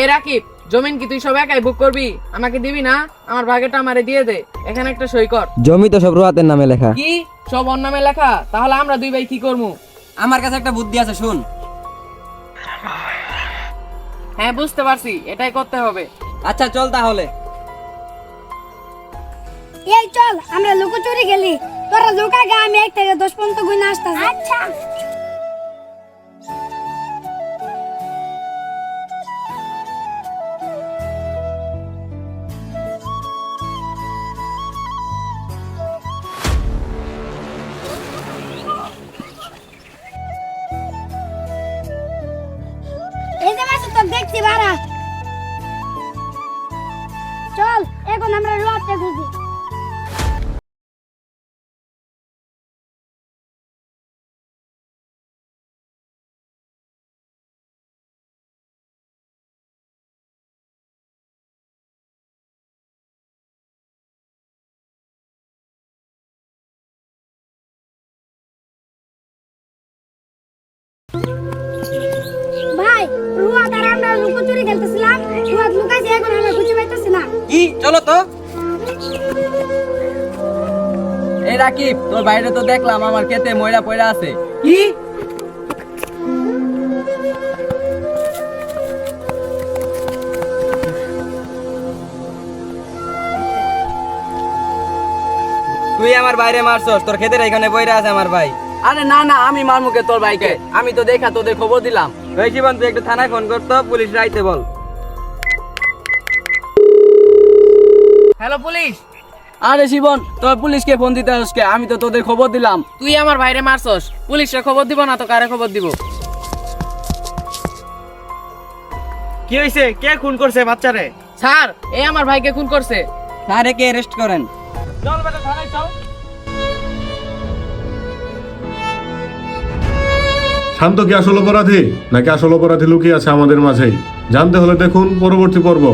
এই রাকিব জমিন কি তুই সব একাই বুক করবি? আমাকে দিবি না? আমার ভাগেটা আমারে দিয়ে দে। এখানে একটা সই কর। জমি তো সব রোহাতের নামে লেখা। কি? সব অন্য নামে লেখা? তাহলে আমরা দুই ভাই কি করব? আমার কাছে একটা বুদ্ধি আছে শুন। হ্যাঁ বুঝতে পারছি। এটাই করতে হবে। আচ্ছা চল তাহলে। এই চল আমরা লুকোচুরি খেলি। তোরা লুকা গা আমি এক থেকে দশ পর্যন্ত দেখছি বাড়া। চল এখন আমরা রোয়াতে খুঁজি লুকোচুরি খেলতেছিলাম লুকাইছে এখন আমরা খুঁজে পাইতেছি না কি? চলো তো। এই রাকিব তোর বাইরে তো দেখলাম আমার ক্ষেতে ময়রা পয়রা আছে। কি? তুই আমার বাইরে মারছস তোর ক্ষেতের এখানে বইরা আছে আমার ভাই। আরে না না আমি মারমুকে তোর ভাইকে। আমি তো দেখা তোদের খবর দিলাম। ওই জীবন তুই একটু থানায় ফোন করতো পুলিশ রাইতে বল। Hello police. আরে শিবন তোর পুলিশকে ফোন দিতে আসকে আমি তো তোদের খবর দিলাম। তুই আমার ভাইরে মারছস। পুলিশে খবর দিব না তো কারে খবর দিব? কি হয়েছে কে খুন করছে বাচ্চারে? স্যার এই আমার ভাইকে খুন করছে। স্যার একে অ্যারেস্ট করেন? চল বেটা থানায় চল। শান্ত কি আসল অপরাধী? নাকি আসল অপরাধী লুকিয়ে আছে আমাদের মাঝেই? জানতে হলে দেখুন পরবর্তী পর্ব।